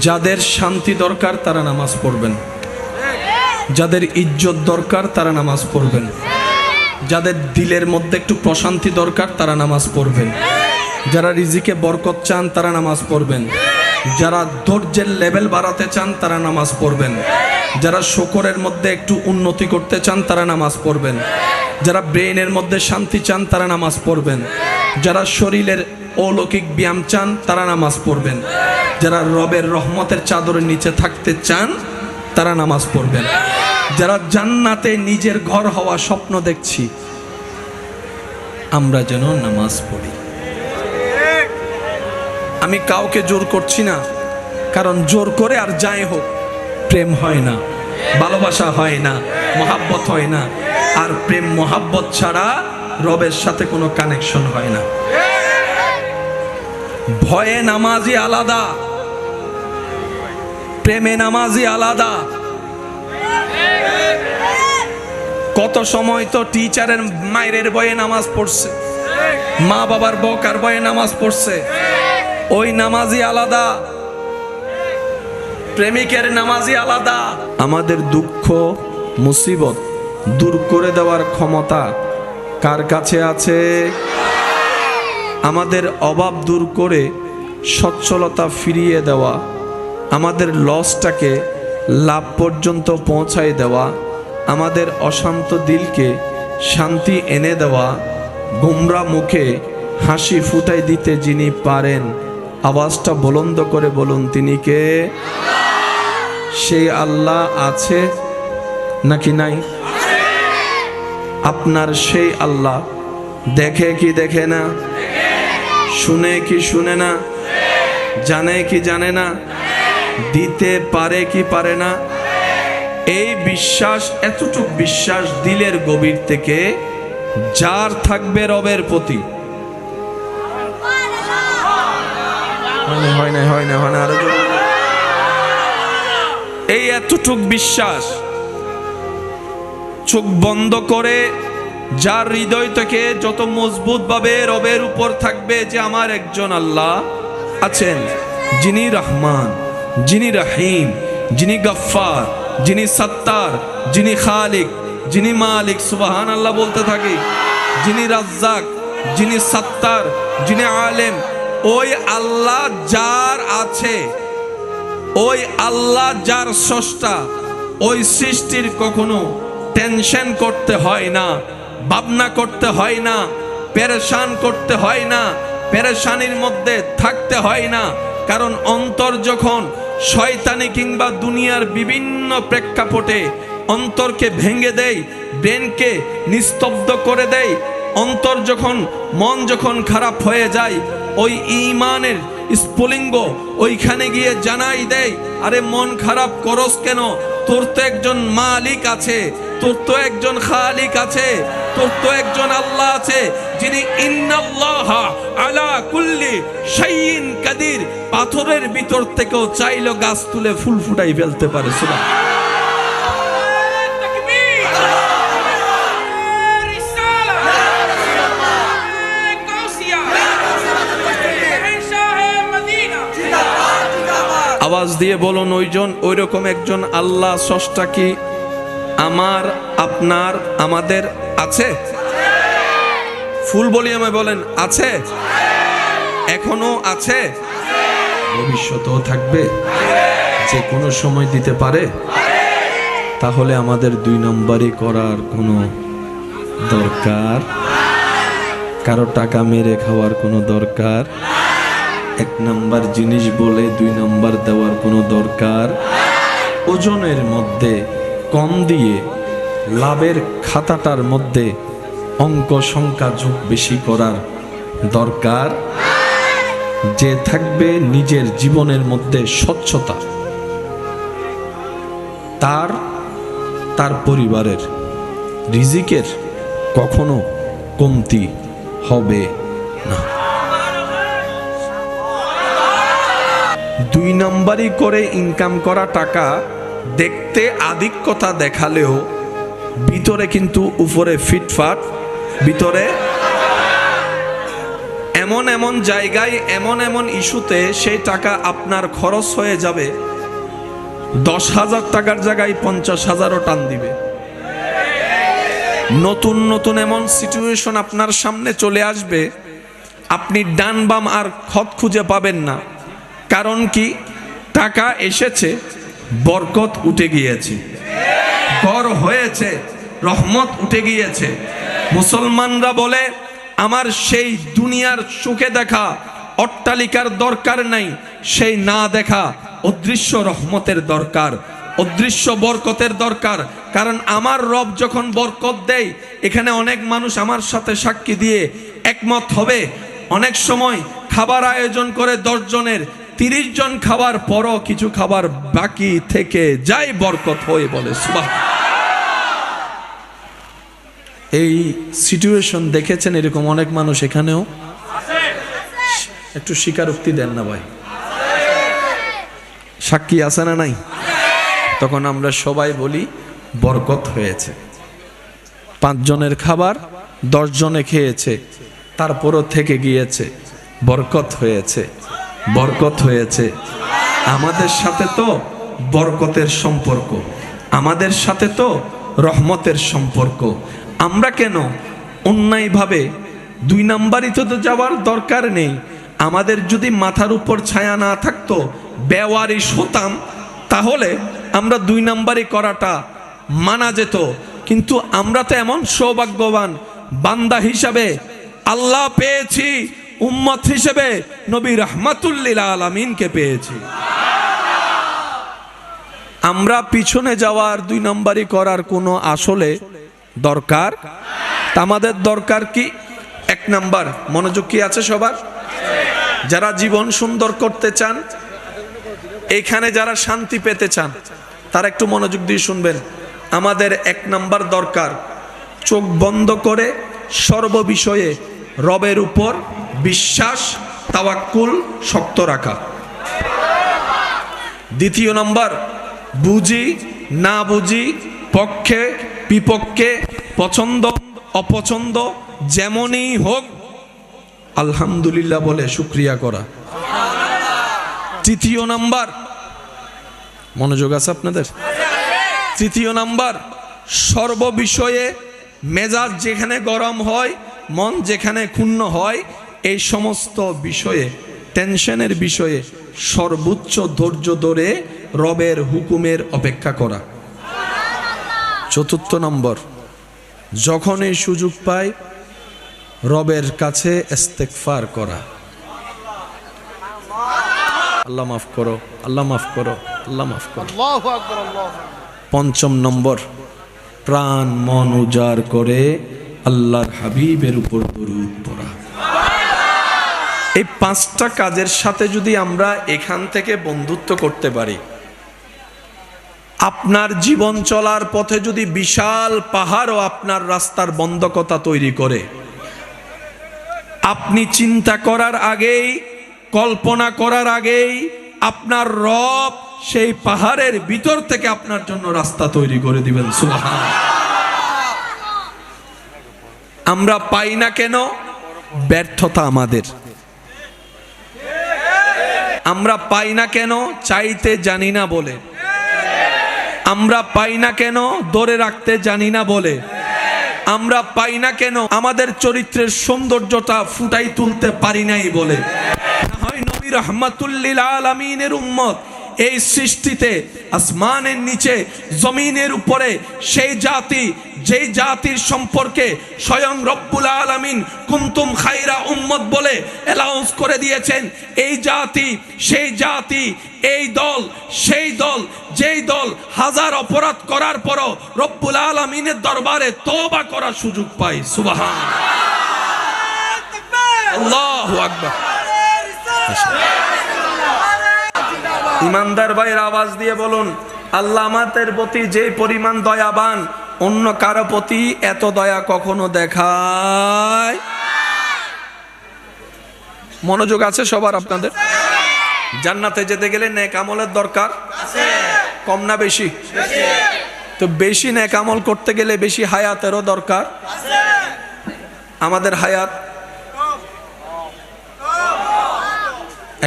যাদের শান্তি দরকার, তারা নামাজ পড়বেন। যাদের ইজ্জত দরকার, তারা নামাজ পড়বেন। যাদের দিলের মধ্যে একটু প্রশান্তি দরকার, তারা নামাজ পড়বেন। যারা রিজিকে বরকত চান, তারা নামাজ পড়বেন। যারা ধৈর্যের লেভেল বাড়াতে চান, তারা নামাজ পড়বেন। যারা শকরের মধ্যে একটু উন্নতি করতে চান, তারা নামাজ পড়বেন। যারা ব্রেইনের মধ্যে শান্তি চান, তারা নামাজ পড়বেন। যারা শরীরের অলৌকিক ব্যায়াম চান, তারা নামাজ পড়বেন। যারা রবের রহমতের চাদরের নিচে থাকতে চান, তারা নামাজ পড়বেন। যারা জান্নাতে নিজের ঘর হওয়া স্বপ্ন দেখছি, আমরা যেন নামাজ পড়ি। আমি কাউকে জোর করছি না, কারণ জোর করে আর যাই হোক, প্রেম হয় না, ভালোবাসা হয় না, মহাব্বত হয় না, আর প্রেম মহাব্বত ছাড়া রবের সাথে কোনো কানেকশন হয় না। ভয়ে নামাজি আলাদা, প্রেমে নামাজি আলাদা। কত সময় তো টিচারের মায়ের বয়ে নামাজ পড়ছে, মা বাবার বকার বয়ে নামাজ পড়ছে, ওই নামাজি আলাদা, প্রেমিকের নামাজি আলাদা। আমাদের দুঃখ, মুসিবত দূর করে দেওয়ার ক্ষমতা কার কাছে আছে? আমাদের অভাব দূর করে সচ্ছলতা ফিরিয়ে দেওয়া, আমাদের লসটাকে লাভ পর্যন্ত পৌঁছায় দেওয়া, আমাদের অশান্ত দিলকে শান্তি এনে দেওয়া গুমরা মুখে হাসি ফুটাই দিতে যিনি পারেন, আওয়াজটা বলন্দ করে বলুন, তিনি কে? সেই আল্লাহ আছে নাকি নাই? আপনার সেই আল্লাহ দেখে কি দেখে না? শুনে কি শুনে না? জানে কি জানে না? দিতে পারে কি পারে না? এই বিশ্বাস, এতটুক বিশ্বাস দিলের গভীর থেকে যার থাকবে রবের প্রতি। হয় না হয় না হয় না এই এতটুক বিশ্বাস চোখ বন্ধ করে যার হৃদয় থেকে যত মজবুত ভাবে রবের উপর থাকবে যে আমার একজন আল্লাহ আছেন, যিনি রহমান, যিনি রাহিম, যিনি গফফার, যিনি সত্তার, যিনি খালিক, যিনি মালিক সুবাহান আল্লাহ বলতে থাকি, যিনি রাজ্জাক, যিনি সত্তার, যিনি আলেম, ওই আল্লাহ যার আছে, ওই আল্লাহ যার স্রষ্টা, ওই সৃষ্টির কখনো টেনশন করতে হয় না। ভাবনা করতে হয় না, পেরেশান করতে হয় না, পেরেশানির মধ্যে থাকতে হয় না। কারণ অন্তর যখন শয়তানি কিংবা দুনিয়ার বিভিন্ন প্রেক্ষাপটে অন্তরকে ভেঙে দেয়, ব্রেনকে নিস্তব্ধ করে দেয়, অন্তর যখন, মন যখন খারাপ হয়ে যায়, ওই ইমানের স্ফুলিঙ্গ ওইখানে গিয়ে জানাই দেয়, আরে মন খারাপ করস কেন? তোর তো একজন মালিক আছে, তোর তো একজন খালিক আছে। সমস্ত একজন আল্লাহ আছে, যিনি ইন্নাল্লাহা আলা কুল্লি শাইইন কাদির। পাথরের ভিতর থেকেও চাইলো গাছ তুলে ফুল ফুটাই ফেলতে পারেছিল আওয়াজ দিয়ে বলুন, ওইজন ওই রকম একজন আল্লাহ সষ্টা কি? আমার, আপনার, আমাদের আছে? ফুল বলি আমায় বলেন, আছে? এখনও আছে? ভবিষ্যতেও থাকবে? যে কোনো সময় দিতে পারে? তাহলে আমাদের দুই নম্বরই করার কোনো দরকার? কারও টাকা মেরে খাওয়ার কোনো দরকার? এক নাম্বার জিনিস বলে দুই নাম্বার দেওয়ার কোনো দরকার? ওজনের মধ্যে কম দিয়ে লাভের খাতাটার মধ্যে অঙ্ক সংখ্যা যোগ বেশি করার দরকার। যে থাকবে নিজের জীবনের মধ্যে স্বচ্ছতা। তার তার পরিবারের রিজিকের কখনো কমতি হবে না। দুই নম্বরই করে ইনকাম করা টাকা দেখতে আধিক্যতা দেখালেও ভিতরে কিন্তু উপরে ফিটফাট, ভিতরে এমন এমন জায়গায়, এমন এমন ইস্যুতে সেই টাকা আপনার খরচ হয়ে যাবে। দশ হাজার টাকার জায়গায় পঞ্চাশ হাজারও টান দিবে। নতুন নতুন এমন সিচুয়েশন আপনার সামনে চলে আসবে, আপনি ডান বাম আর খত খুঁজে পাবেন না। কারণ কি? টাকা এসেছে, বরকত উঠে গিয়েছে। গড় হয়েছে, রহমত উঠে গিয়েছে। মুসলমানরা বলে, আমার সেই দুনিয়ার সুখে দেখা, অট্টালিকার দরকার নাই, সেই না দেখা অদৃশ্য রহমতের দরকার, অদৃশ্য বরকতের দরকার। কারণ আমার রব যখন বরকত দেয়, এখানে অনেক মানুষ আমার সাথে সাক্ষী দিয়ে একমত হবে। অনেক সময় খাবার আয়োজন করে জনের, তিরিশ জন খাবার, পরও কিছু খাবার বাকি থেকে যাই বরকত হয়ে বলে সুবাহ এই সিচুয়েশন দেখেছেন এরকম অনেক মানুষ এখানেও? একটু স্বীকারোক্তি দেন না ভাই। সাক্ষী আছে না নাই? তখন আমরা সবাই বলি, বরকত হয়েছে। পাঁচজনের খাবার দশ জনে খেয়েছে, তারপরও থেকে গিয়েছে, বরকত হয়েছে বরকত হয়েছে। আমাদের সাথে তো বরকতের সম্পর্ক, আমাদের সাথে তো রহমতের সম্পর্ক আমরা কেন? অন্যায়ভাবে। দুই নাম্বারই তো যাওয়ার দরকার নেই। আমাদের যদি মাথার উপর ছায়া না থাকতো বেওয়ারিশ হতাম, তাহলে আমরা দুই নাম্বারই করাটা মানা যেত। কিন্তু আমরা তো এমন সৌভাগ্যবান বান্দা হিসাবে আল্লাহ পেয়েছি, উম্মত হিসেবে নবী রহমাতুল্লিল আলমিনকে পেয়েছি। আমরা পিছনে যাওয়ার দুই নাম্বারই করার কোনো আসলে দরকার? আমাদের দরকার কি? এক নাম্বার, মনোযোগ কি আছে সবার? যারা জীবন সুন্দর করতে চান, এখানে যারা শান্তি পেতে চান, তারা একটু মনোযোগ দিয়ে শুনবেন। আমাদের এক নাম্বার দরকার, চোখ বন্ধ করে সর্ববিষয়ে রবের উপর বিশ্বাস, তাওয়াক্কুল শক্ত রাখা। দ্বিতীয় নম্বর, বুঝি, না বুঝি, পক্ষে বিপক্ষে পছন্দ, অপছন্দ, যেমনই হোক, আলহামদুলিল্লাহ বলে শুক্রিয়া করা। তৃতীয় নাম্বার, মনোযোগ আছে আপনাদের? তৃতীয় নাম্বার, সর্ববিষয়ে মেজাজ যেখানে গরম হয়, মন যেখানে ক্ষুণ্ণ হয়, এই সমস্ত বিষয়ে, টেনশনের বিষয়ে সর্বোচ্চ ধৈর্য ধরে রবের হুকুমের অপেক্ষা করা। চতুর্থ নম্বর যখন এই সুযোগ পাই রবের কাছে ইস্তেকফার করা। আল্লাহ মাফ করো আল্লাহ মাফ করো আল্লাহ মাফ করো। আল্লাহু আকবার আল্লাহ পঞ্চম নম্বর প্রাণ মন উজাড় করে আল্লাহর হাবিবের উপর দরুদ পড়া। এই পাঁচটা কাজের সাথে যদি আমরা এখান থেকে বন্ধুত্ব করতে পারি আপনার জীবন চলার পথে যদি বিশাল পাহাড়ও আপনার রাস্তার বন্ধকতা তৈরি করে, আপনি চিন্তা করার আগেই, কল্পনা করার আগেই, আপনার রব সেই পাহাড়ের ভিতর থেকে আপনার জন্য রাস্তা তৈরি করে দিবেন সুবহান আমরা পাই না কেন? ব্যর্থতা আমাদের। আমরা পাই না কেন? চাইতে জানি না বলে। আমরা পাই না কেন? ধরে রাখতে জানি না বলে। আমরা পাই না কেন? আমাদের চরিত্রের সৌন্দর্যটা ফুটাই তুলতে পারি নাই বলে। হয় নবী রহমাতুল্লিল আলমিনের উম্মত। এই সৃষ্টিতে, আসমানের নিচে, জমিনের উপরে, সেই জাতি, যেই জাতির সম্পর্কে স্বয়ং রব্বুল আলামিন কুমতুম খাইরা উম্মত বলে অ্যালাউন্স করে দিয়েছেন, এই জাতি, সেই জাতি, এই দল, সেই দল, যেই দল হাজার অপরাধ করার পরও রব্বুল আলামিনের দরবারে তওবা করার সুযোগ পায়, সুবহান আল্লাহু আকবার। ইমানদার ভাইয়ের আওয়াজ দিয়ে বলুন, আল্লাহ আমাদের প্রতি যে পরিমাণ দয়াবান, অন্য কারও প্রতি এত দয়া কখনো দেখায়? মনোযোগ আছে সবার আপনাদের? জান্নাতে যেতে গেলে নেক আমলের দরকার? কম না বেশি? তো বেশি নেক আমল করতে গেলে বেশি হায়াতেরও দরকার? আমাদের হায়াত?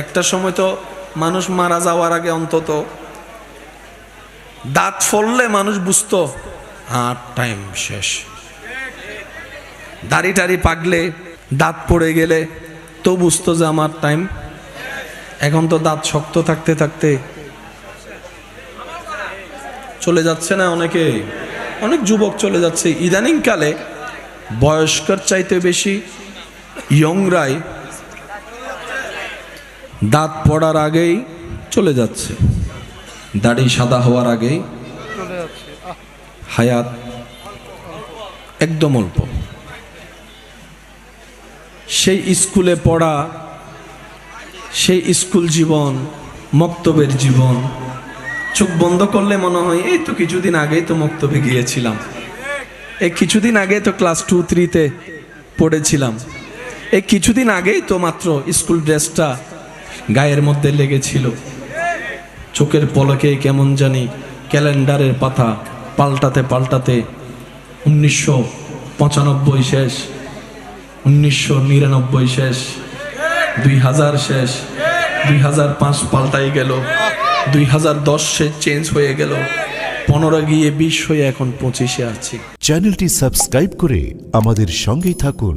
একটা সময় তো মানুষ মারা যাওয়ার আগে অন্তত দাঁত ফললে মানুষ বুঝতো আর টাইম শেষ। দাড়ি টাড়ি পাকলে, দাঁত পড়ে গেলে তো বুঝতো যে আমার টাইম এখন তো দাঁত শক্ত থাকতে থাকতে চলে যাচ্ছে না অনেকে। অনেক যুবক চলে যাচ্ছে। ইদানিংকালে বয়স্কর চাইতে বেশি ইয়ংরাই দাঁত পড়ার আগেই চলে যাচ্ছে। দাড়ি সাদা হওয়ার আগেই হায়াত একদম অল্প। সেই স্কুলে পড়া সেই স্কুল জীবন মক্তবের জীবন চোখ বন্ধ করলে মনে হয় এই তো কিছুদিন আগেই তো মক্তবে গিয়েছিলাম। এই কিছুদিন আগে তো ক্লাস টু থ্রিতে পড়েছিলাম। এই কিছুদিন আগেই তো মাত্র স্কুল ড্রেসটা গায়ের মধ্যে লেগেছিল। চোখের পলকে কেমন জানি ক্যালেন্ডারের পাতা পাল্টাতে পাল্টাতে উনিশশো পঁচানব্বই শেষ, উনিশশো নিরানব্বই শেষ, দুই হাজার শেষ, দুই হাজার পাঁচ পাল্টাই গেল, দুই হাজার দশ সে চেঞ্জ হয়ে গেল, পনেরো গিয়ে বিশ হয়ে এখন পঁচিশে আছি। চ্যানেলটি সাবস্ক্রাইব করে আমাদের সঙ্গেই থাকুন।